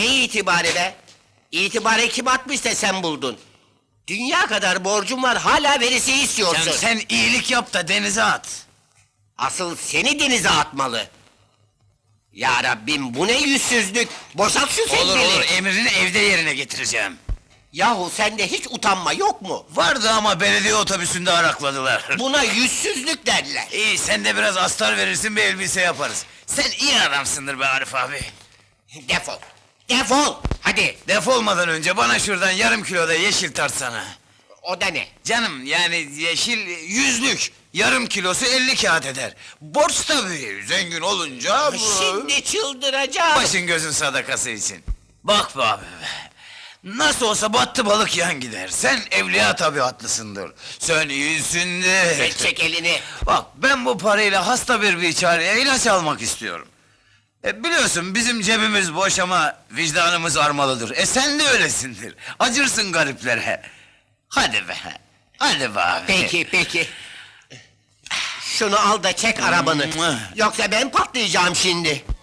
Ne itibarı be? İtibarı kim atmışsa sen buldun. Dünya kadar borcum var hala verisi istiyorsun. Sen, sen iyilik yap da denize at. Asıl seni denize atmalı. Ya Rabbim bu ne yüzsüzlük. Boşalt şu Olur sevgili. olur emrini evde yerine getireceğim. Yahu sende hiç utanma yok mu? Vardı ama belediye otobüsünde arakladılar. Buna yüzsüzlük derler. İyi sen de biraz astar verirsin bir elbise yaparız. Sen iyi adamsındır be Arif abi. Defol. Defol. Hadi. Defolmadan önce bana şuradan yarım kilo da yeşil tartsana. O da ne? Canım yani yeşil yüzlük. Yarım kilosu 50 kağıt eder. Borç tabii. Zengin olunca bu... Şimdi çıldıracağım. Başın gözün sadakası için. Bak be abi be. Nasıl olsa battı balık yan gider. Sen evliya tabiatlısındır. Sen iyisindir. Çek, çek elini. Bak ben bu parayla hasta bir biçareye ilaç almak istiyorum. E, biliyorsun bizim cebimiz boş ama vicdanımız armalıdır. E sen de öylesindir. Acırsın gariplere. Hadi be. Hadi be abi. Peki peki. Şunu al da çek arabanı. Yoksa ben patlayacağım şimdi.